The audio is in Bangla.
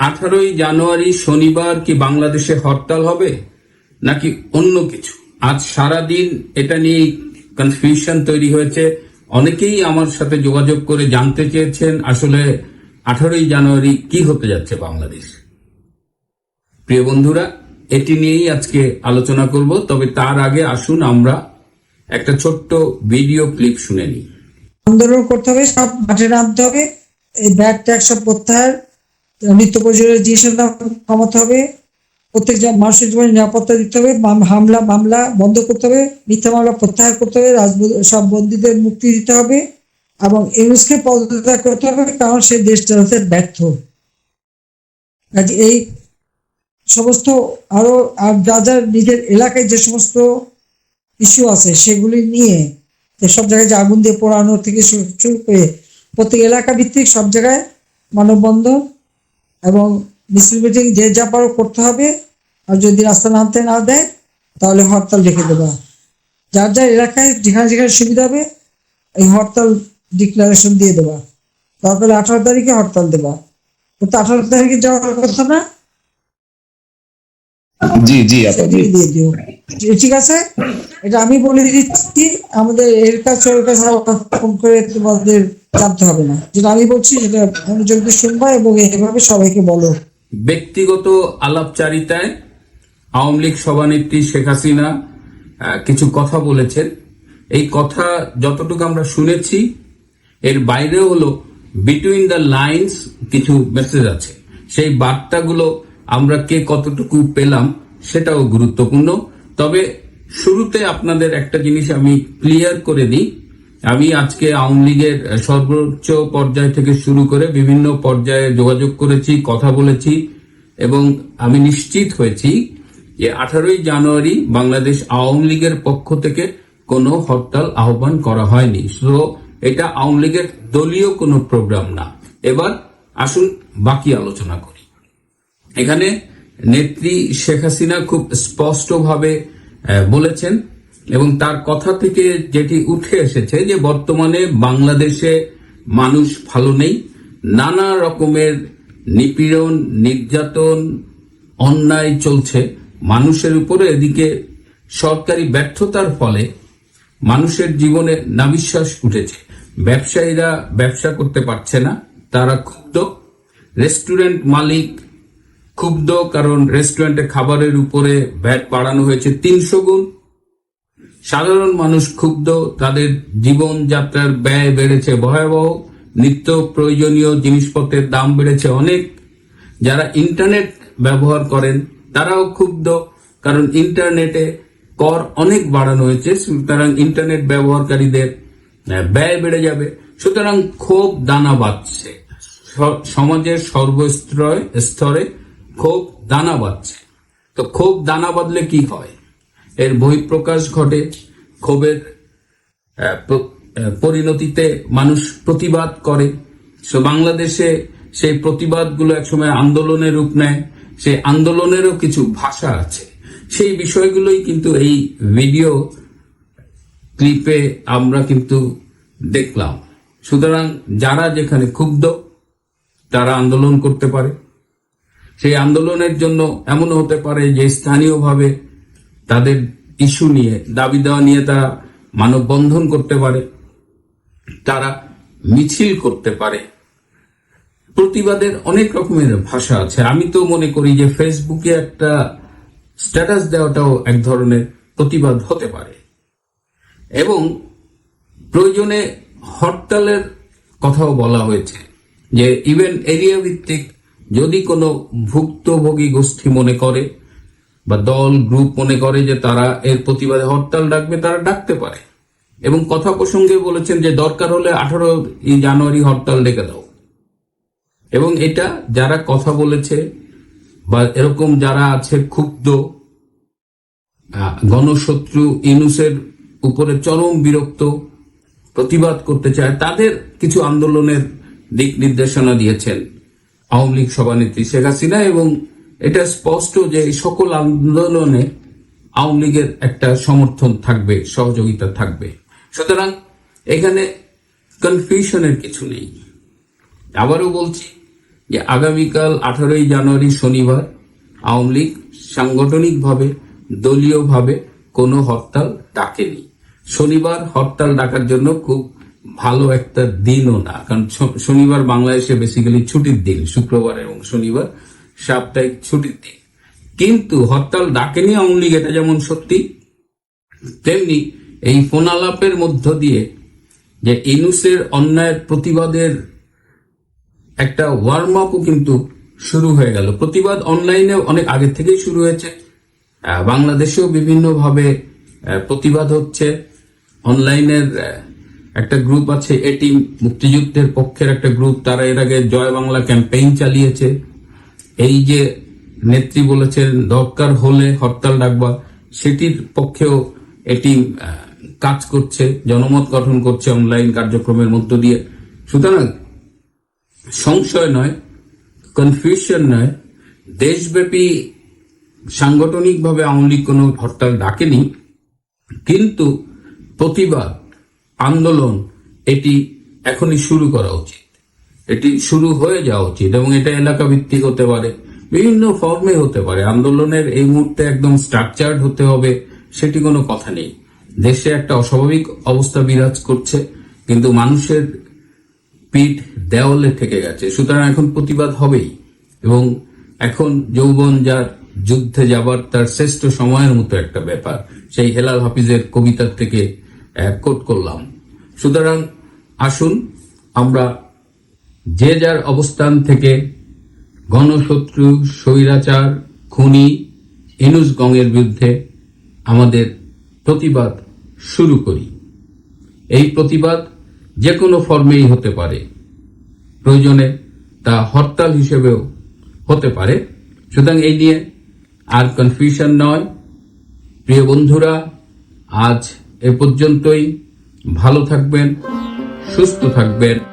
আঠারোই জানুয়ারি শনিবার কি বাংলাদেশে হরতাল হবে, নাকি অন্য কিছু? আজ সারা দিন এটা নিয়ে কনফিউশন তৈরি হয়েছে। অনেকেই আমার সাথে যোগাযোগ করে জানতে চেয়েছেন আসলে আঠারোই জানুয়ারি কি হতে যাচ্ছে বাংলাদেশ। প্রিয় বন্ধুরা, এটি নিয়েই আজকে আলোচনা করব, তবে তার আগে আসুন আমরা একটা ছোট্ট ভিডিও ক্লিপ শুনে নিই। আন্দোলন করতে হবে, সব মাঠে নামতে হবে, এই ব্যাট ট্যাগ সব প্রত্যাহার নিত্য প্রয়োজনীয় জিনিসের দাম কমাতে হবে। প্রত্যেক মানুষের জীবনে নিরাপত্তা দিতে হবে। হামলা, মামলা বন্ধ করতে হবে। মিথ্যা মামলা প্রত্যাহার করতে হবে। সব বন্দীদের মুক্তি দিতে হবে এবং ইউনুসকে পদত্যাগ করতে হবে কারণ সে দেশ চালাতে ব্যর্থ। এই সমস্ত আরও, আর যা যা নিজের এলাকায় যে সমস্ত ইস্যু আছে সেগুলি নিয়ে সব জায়গায় যে আগুন দিয়ে পোড়ানো থেকে শুরু করে প্রত্যেক এলাকা ভিত্তিক সব জায়গায় মানববন্ধন এবং মিটিং যে যা পারো করতে হবে। আর যদি রাস্তা নামতে না দেয় তাহলে হরতাল রেখে দেবা। যার যার এলাকায় যেখানে যেখানে সুবিধা হবে এই হরতাল ডিক্লারেশন দিয়ে দেবা। হলে আঠারো তারিখে হরতাল দেবা। কিন্তু আঠারো তারিখে যাওয়ার কথা না? জি জি দিয়ে দিও। ঠিক আছে? এটা আমি বলে দিচ্ছি। আমাদের এর কাছে ওর কাছে ফোন করে তোমাদের জানতে হবে না। যেটা আমি বলছি, সেটা মনোযোগ দিয়ে শুনবা এবং এভাবে সবাইকে বলো। ব্যক্তিগত আলাপচারিতায় আওয়ামী লীগ সভানেত্রী শেখ হাসিনা কিছু কথা বলেছেন। এই কথা যতটুকু আমরা শুনেছি, এর বাইরেও হলো বিটুইন দ্য লাইন্স কিছু মেসেজ আছে। সেই বার্তাগুলো আমরা কে কতটুকু পেলাম, সেটাও গুরুত্বপূর্ণ। তবে শুরুতে আপনাদের একটা জিনিস আমি ক্লিয়ার করে দিই আমি আজকে আওয়ামী লীগের সর্বোচ্চ পর্যায় থেকে শুরু করে বিভিন্ন পর্যায়ে যোগাযোগ করেছি, কথা বলেছি এবং আমি নিশ্চিত হয়েছি যে আঠারোই জানুয়ারি বাংলাদেশ আওয়ামী লীগের পক্ষ থেকে কোনো হরতাল আহ্বান করা হয়নি। তো এটা আওয়ামী লীগের দলীয় কোনো প্রোগ্রাম না। এবার আসুন বাকি আলোচনা করি। এখানে নেত্রী শেখ হাসিনা খুব স্পষ্টভাবে বলেছেন এবং তার কথা থেকে যেটি উঠে এসেছে যে বর্তমানে বাংলাদেশে মানুষ ভালো নেই, নানা রকমের নিপীড়ন, নির্যাতন, অন্যায় চলছে। মানুষের উপরে এদিকে সরকারি ব্যর্থতার ফলে মানুষের জীবনে নাবিশ্বাস উঠেছে। ব্যবসায়ীরা ব্যবসা করতে পারছে না, তারা ক্ষুব্ধ। রেস্টুরেন্ট মালিক ক্ষুব্ধ কারণ রেস্টুরেন্টে খাবারের উপরে ভ্যাট বাড়ানো হয়েছে তিনশো গুণ। সাধারণ মানুষ ক্ষুব্ধ, তাদের জীবনযাত্রার ব্যয় বেড়েছে ভয়াবহ, নিত্য প্রয়োজনীয় জিনিসপত্রের দাম বেড়েছে অনেক। যারা ইন্টারনেট ব্যবহার করেন, তারাও ক্ষুব্ধ, কারণ ইন্টারনেটে কর অনেক বাড়ানো হয়েছে, সুতরাং ইন্টারনেট ব্যবহারকারীদের ব্যয় বেড়ে যাবে। সুতরাং ক্ষোভ দানা বাঁধছে। সমাজের সর্বস্তরে, স্তরে ক্ষোভ দানা বাঁধছে। তো ক্ষোভ দানা বাঁধলে কি হয়? এর বহিঃপ্রকাশ ঘটে ক্ষোভের পরিণতিতে মানুষ প্রতিবাদ করে। সো বাংলাদেশে সেই প্রতিবাদগুলো একসময় আন্দোলনের রূপ নেয়। সেই আন্দোলনেরও কিছু ভাষা আছে। সেই বিষয়গুলোই কিন্তু এই ভিডিও ক্লিপে আমরা কিন্তু দেখলাম। সুতরাং যারা যেখানে ক্ষুব্ধ, তারা আন্দোলন করতে পারে। সেই আন্দোলনের জন্য এমনও হতে পারে যে স্থানীয়ভাবে তাদের ইস্যু নিয়ে, দাবি দেওয়া নিয়ে তারা মানববন্ধন করতে পারে, তারা মিছিল করতে পারে। প্রতিবাদের অনেক রকমের ভাষা আছে। আমি তো মনে করি যে ফেসবুকে একটা স্ট্যাটাস দেওয়াটাও এক ধরনের প্রতিবাদ হতে পারে। এবং প্রয়োজনে হরতালের কথাও বলা হয়েছে যে ইভেন এরিয়া ভিত্তিক যদি কোনো ভুক্তভোগী গোষ্ঠী মনে করে বা দল, গ্রুপ মনে করে যে তারা এর প্রতিবাদে হরতাল ডাকবে, তারা ডাকতে পারে। এবং কথা প্রসঙ্গে বলেছেন যে দরকার হলে আঠারো জানুয়ারি হরতাল ডেকে দাও। এবং এটা যারা কথা বলেছে বা এরকম যারা আছে ক্ষুব্ধ গণশত্রু ইনুসের উপরে চরম বিরক্ত, প্রতিবাদ করতে চায়, তাদের কিছু আন্দোলনের দিক নির্দেশনা দিয়েছেন আওয়ামী লীগ সভানেত্রী শেখ হাসিনা এবং এটা স্পষ্ট যে এই সকল আন্দোলনে আওয়ামী লীগের একটা সমর্থন থাকবে, সহযোগিতা থাকবে। সুতরাং এখানে কনফিউশনের কিছু নেই। আবারও বলছি যে আগামীকাল আঠারোই জানুয়ারি শনিবার আওয়ামী লীগ সাংগঠনিকভাবে, দলীয়ভাবে কোনো হরতাল ডাকেনি। শনিবার হরতাল ডাকার জন্য খুব ভালো একটা দিনও না। কারণ শনিবার বাংলাদেশে বেসিক্যালি ছুটির দিন শুক্রবার এবং শনিবার সাপ্তাহিক ছুটির দিন কিন্তু হরতাল ডাকেনি আওয়ামী লীগ এটা যেমন সত্যি, তেমনি এই ফোনালাপের মধ্য দিয়ে যে ইনুসের অন্যায়ের প্রতিবাদের একটা ওয়ার্ম আপও কিন্তু শুরু হয়ে গেল। প্রতিবাদ অনলাইনে অনেক আগে থেকেই শুরু হয়েছে। বাংলাদেশেও বিভিন্নভাবে প্রতিবাদ হচ্ছে। অনলাইনের একটা গ্রুপ আছে এটি মুক্তিযুদ্ধের পক্ষের একটা গ্রুপ তারা এর আগে জয় বাংলা ক্যাম্পেইন চালিয়েছে। এই যে নেত্রী বলেছেন, দরকার হলে হরতাল ডাকবা, সেটির পক্ষেও এটি কাজ করছে, জনমত গঠন করছে অনলাইন কার্যক্রমের মধ্য দিয়ে। সুতরাং সংশয় নয় কনফিউশন নয়, দেশব্যাপী সাংগঠনিকভাবে আওয়ামী লীগ কোনো হরতাল ডাকেনি, কিন্তু প্রতিবাদ, আন্দোলন, এটি এখনই শুরু করা উচিত। এটি শুরু হয়ে যাওয়া উচিত এবং এটা এলাকা ভিত্তিক হতে পারে। বিভিন্ন ফর্মে হতে পারে। আন্দোলনের এই মুহূর্তে একদম স্ট্রাকচার্ড হতে হবে, সেটি কোনো কথা নেই। দেশে একটা অস্বাভাবিক অবস্থা বিরাজ করছে, কিন্তু মানুষের পিঠ দেওয়ালে থেকে গেছে। সুতরাং এখন প্রতিবাদ হবেই এবং এখন যৌবন যার যুদ্ধে যাবার তার শ্রেষ্ঠ সময়ের মতো একটা ব্যাপার। সেই হেলাল হাফিজের কবিতার থেকে কোট করলাম। সুতরাং আসুন, আমরা যে যার অবস্থান থেকে গণশত্রু, স্বৈরাচার, খুনি, ইনুস গঙের বিরুদ্ধে আমাদের প্রতিবাদ শুরু করি। এই প্রতিবাদ যে কোনো ফর্মেই হতে পারে। প্রয়োজনে তা হরতাল হিসেবেও হতে পারে। সুতরাং এই নিয়ে আর কনফিউশন নয়। প্রিয় বন্ধুরা, আজ এ পর্যন্তই। ভালো থাকবেন, সুস্থ থাকবেন।